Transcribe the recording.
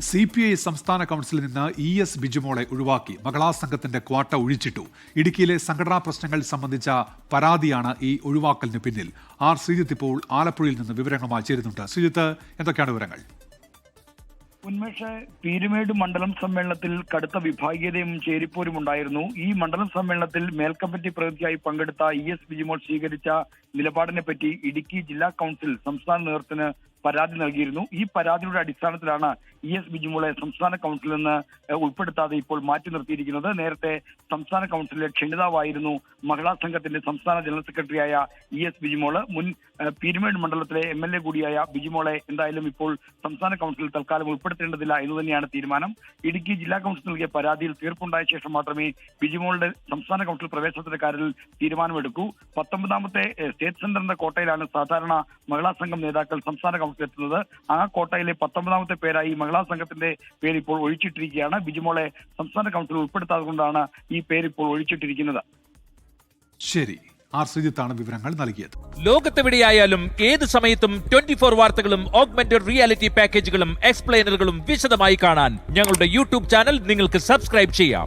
C P I സംസ്ഥാന കൗൺസിലിൽ നിന്ന് ഇ എസ് ബിജുമോളെ ഒഴിവാക്കി മകളാ സംഘത്തിന്റെ ക്വാട്ട ഒഴിച്ചിട്ടു. ഇടുക്കിയിലെ സംഘടനാ പ്രശ്നങ്ങൾ സംബന്ധിച്ച പരാതിയാണ് ഈ ഒഴിവാക്കലിന് പിന്നിൽ. ആർ ശ്രീജിത്ത് ഇപ്പോൾ ആലപ്പുഴയിൽ നിന്ന് വിവരങ്ങളുമായി ചേരുന്നുണ്ട്. ശ്രീജിത്ത് എന്തൊക്കെയാണ് വിവരങ്ങൾ? ഉന്മേഷ പീരുമേട് മണ്ഡലം സമ്മേളനത്തിൽ കടുത്ത വിഭാഗീയതയും ചേരിപ്പോരും ഉണ്ടായിരുന്നു. ഈ മണ്ഡലം സമ്മേളനത്തിൽ മേൽക്കമ്മിറ്റി പ്രതിനിധിയായി പങ്കെടുത്ത ഇ എസ് ബിജിമോൾ സ്വീകരിച്ച നിലപാടിനെ പറ്റി ഇടുക്കി ജില്ലാ കൌൺസിൽ സംസ്ഥാന നേതൃത്വത്തിന് പരാതി നൽകിയിരുന്നു. ഈ പരാതിയുടെ അടിസ്ഥാനത്തിലാണ് ഇ എസ് ബിജുമോളെ സംസ്ഥാന കൗൺസിലിൽ നിന്ന് ഉൾപ്പെടുത്താതെ ഇപ്പോൾ മാറ്റി നിർത്തിയിരിക്കുന്നത്. നേരത്തെ സംസ്ഥാന കൗൺസിലിലെ ക്ഷണിതാവായിരുന്നു മഹിളാ സംഘത്തിന്റെ സംസ്ഥാന ജനറൽ സെക്രട്ടറിയായ ഇ എസ് ബിജുമോൾ. മുൻ പീരുമേട് മണ്ഡലത്തിലെ എം എൽ എ കൂടിയായ ബിജുമോളെ എന്തായാലും ഇപ്പോൾ സംസ്ഥാന കൗൺസിലിൽ തൽക്കാലം ഉൾപ്പെടുത്തേണ്ടതില്ല എന്ന് തന്നെയാണ് തീരുമാനം. ഇടുക്കി ജില്ലാ കൗൺസിൽ നൽകിയ പരാതിയിൽ തീർപ്പുണ്ടായ ശേഷം മാത്രമേ ബിജുമോളുടെ സംസ്ഥാന കൗൺസിൽ പ്രവേശനത്തിന്റെ കാര്യത്തിൽ തീരുമാനമെടുക്കൂ. പത്തൊമ്പതാമത്തെ സ്റ്റേറ്റ് സെന്ററിന്റെ കോട്ടയിലാണ് സാധാരണ മഹിളാ സംഘം നേതാക്കൾ സംസ്ഥാന കൗൺസിൽ എത്തുന്നത് ആ കോട്ടയിലെ പത്തൊമ്പതാമത്തെ പേരായി മഹിളാ സംഘത്തിന്റെ പേര് ഇപ്പോൾ ഒഴിച്ചിട്ടിരിക്കുകയാണ്. ബിജിമോളെ സംസ്ഥാന കൗൺസിൽ ഉൾപ്പെടുത്താതെ കൊണ്ടാണ് ഈ പേര് ഇപ്പോൾ ഒഴിച്ചിട്ടിരിക്കുന്നത്. ശരി. ആർ വിവരങ്ങൾ നൽകിയത്. ലോകത്തെവിടെയായാലും ഏത് സമയത്തും ട്വന്റി ഫോർ വാർത്തകളും ഓഗ്മെന്റഡ് റിയാലിറ്റി പാക്കേജുകളും എക്സ്പ്ലെയിനറുകളും വിശദമായി കാണാൻ ഞങ്ങളുടെ യൂട്യൂബ് ചാനൽ നിങ്ങൾക്ക് സബ്സ്ക്രൈബ് ചെയ്യാം.